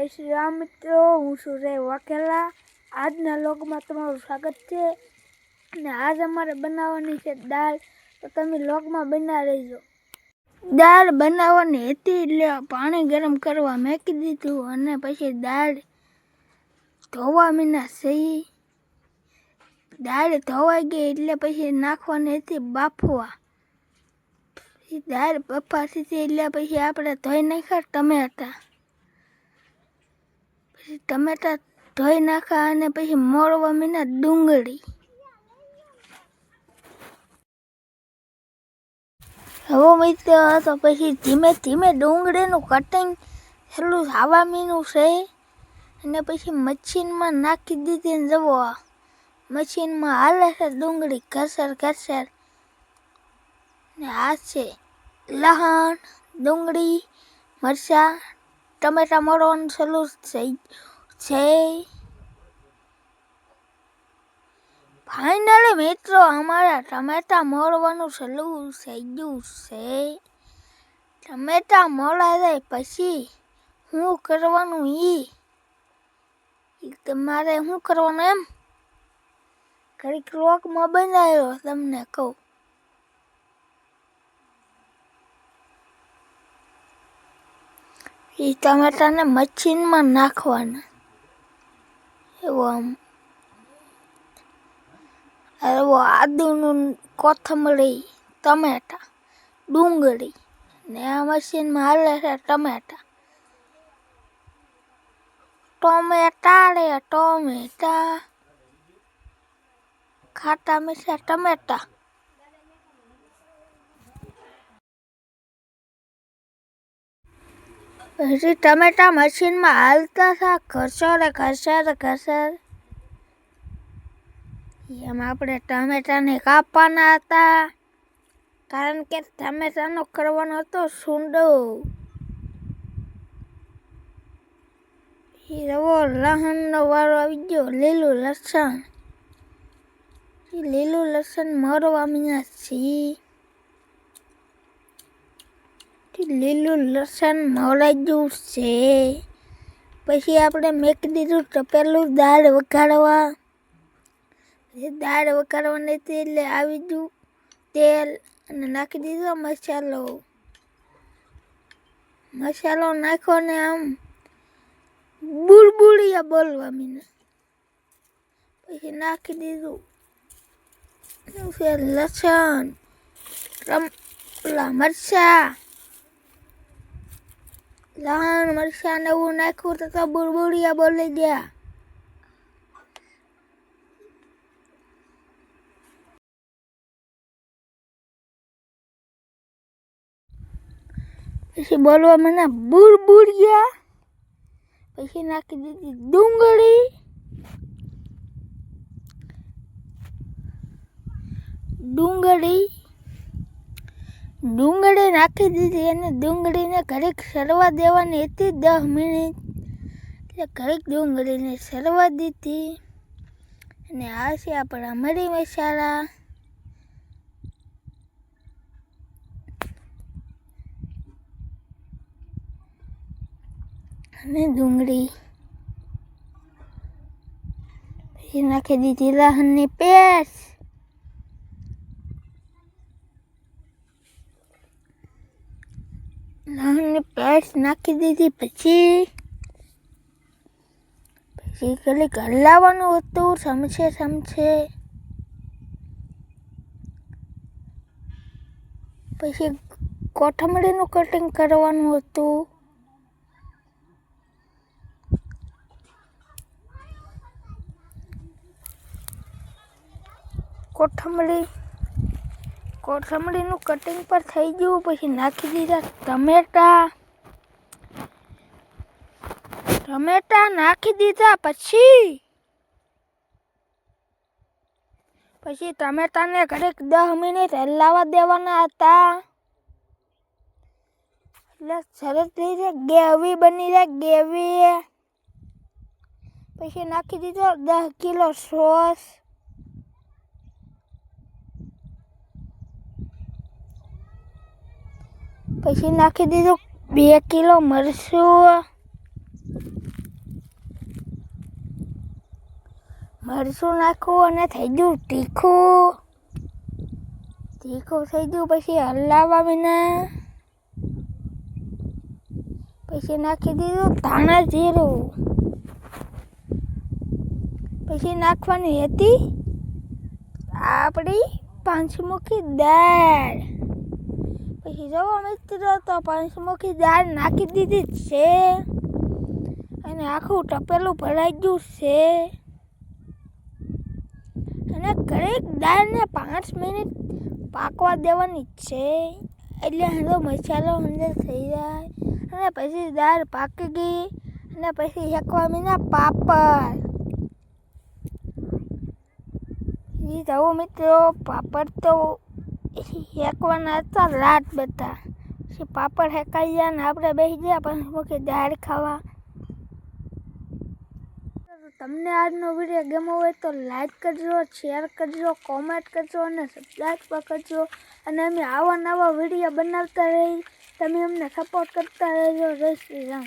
જય શ્રી રામ મિત્રો, હું છું રે વાઘેલા. આજના લોગમાં તમારું સ્વાગત છે. અને આજ અમારે બનાવવાની છે દાળ. તો તમે લોગમાં બના રહેજો. દાળ બનાવવાની હતી એટલે પાણી ગરમ કરવા મેકી દીધું અને પછી દાળ ધોવા મીના સહી. દાળ ધોવાઈ ગઈ એટલે પછી નાખવાની હતી બાફવા. દાળ બફાતી હતી એટલે પછી આપણે ધોઈ નાખ્યા ટમેટા. પછી ટમેટા ધોઈ નાખ્યા અને પછી મોરવા મીના ડુંગળી. હવે મિત્રો, તો પછી ધીમે ધીમે ડુંગળીનું કટિંગ એટલું હાવા મીનું છે. અને પછી મશીનમાં નાખી દીધી ને જવો મશીનમાં હાલે છે ડુંગળી ઘસર ઘસર. ને આ છે લહણ, ડુંગળી, મરચાં ટમેટા મરવાનું ચાલુ થઈ છે? ફાઇનલી મિત્રો, અમારા ટમેટા મોરવાનું ચાલુ થઈ ગયું છે. ટમેટા મોળા જાય પછી શું કરવાનું ઈ? તમારે શું કરવાનું એમ? ઘડીક રોકમાં બંધાયો તમને કહું. એ ટમેટાને મશીનમાં નાખવાના. એવો આમ, એવો આદુનું કોથમરી ટમેટા, ડુંગળી ને આ મશીનમાં હાલે છે ટમેટા. ટોમેટા રે, ટોમેટા. ખાટા મીઠા ટમેટા. પછી ટમેટા મશીનમાં હાલતા હતા ઘસરે ઘસર ઘસર એમ આપણે ટમેટાને કાપવાના હતા. કારણ કે ટમેટાનો કરવાનો હતો સૂંડો. એ રવો લહણનો વારો આવી ગયો, લીલું લસણ. લીલું લસણ મરવા મીના છી લીલું લસણ નવરાજ્યું છે. પછી આપણે મેકી દીધું તપેલું દાળ વઘાડવા પછી દાળ વઘાડવાની હતી એટલે આવી ગયું. તેલ અને નાખી દીધો મસાલો. મસાલો નાખો ને આમ બુડબુડિયા બોલવા મીને. પછી નાખી દીધું. છે લસણ, રમ મરચાં લસણ મરચાં ને એવું નાખ્યું તો તો બુળબુળિયા બોલી ગયા. પછી બોલવા મને બુળબુળિયા પછી નાખી દીધી ડુંગળી. ડુંગળી ડુંગળી નાખી દીધી અને ડુંગળીને ઘડીક સરવા દેવાની હતી દસ મિનિટ. એટલે ઘડીક ડુંગળીને સરવા દીધી. અને આ છે આપણા મરી મસાલા. અને ડુંગળી. પછી નાખી દીધી લસણની પેસ્ટ. લસણની પેસ્ટ નાખી દીધી. પછી પછી ખાલી હલાવવાનું હતું. સમછે સમછે પછી કોથમરીનું કટિંગ કરવાનું હતું. કોથમરી કોથમરીનું કટિંગ પર થઈ ગયું, પછી નાખી દીધા ટમેટા. ટમેટા નાખી દીધા, પછી? પછી ટમેટાને ઘરે દસ મિનિટ હલાવા દેવાના હતા. એટલે સરસ રીતે ગ્રેવી બની જાય ગ્રેવી પછી નાખી દીધો દસ કિલો સોસ. પછી નાખી દીધું. બે કિલો મરચું. મરચું નાખવું અને થઈ ગયું તીખું. તીખું થઈ ગયું, પછી હલાવવા વિના. પછી નાખી દીધું ધાણા જીરું. પછી નાખવાની હતી આપણી પાંચમુખી દાળ. પછી જવો મિત્રો તો પંચમુખી દાળ નાખી દીધી છે. અને આખું ટપેલું ભરાઈ ગયું છે. અને દરેક દાળને પાંચ મિનિટ પાકવા દેવાની છે. એટલે એનો મસાલો અંદર થઈ જાય અને પછી દાળ પાકી ગઈ અને પછી શેકવા મીના પાપડ. જવો મિત્રો, પાપડ તો શેકવાના હતા રાત બધા. પછી પાપડ શેકાઈ ગયા ને આપણે બેસી ગયા પછી મૂકી દાળ ખાવા. તમને આજનો વીડિયો ગમ્યો હોય તો લાઈક કરજો શેર કરજો કોમેન્ટ કરજો અને સબસ્ક્રાઈબ કરજો. અને અમે આવા નવા વીડિયો બનાવતા રહી તમે અમને સપોર્ટ કરતા રહેજો. જય શ્રી રામ.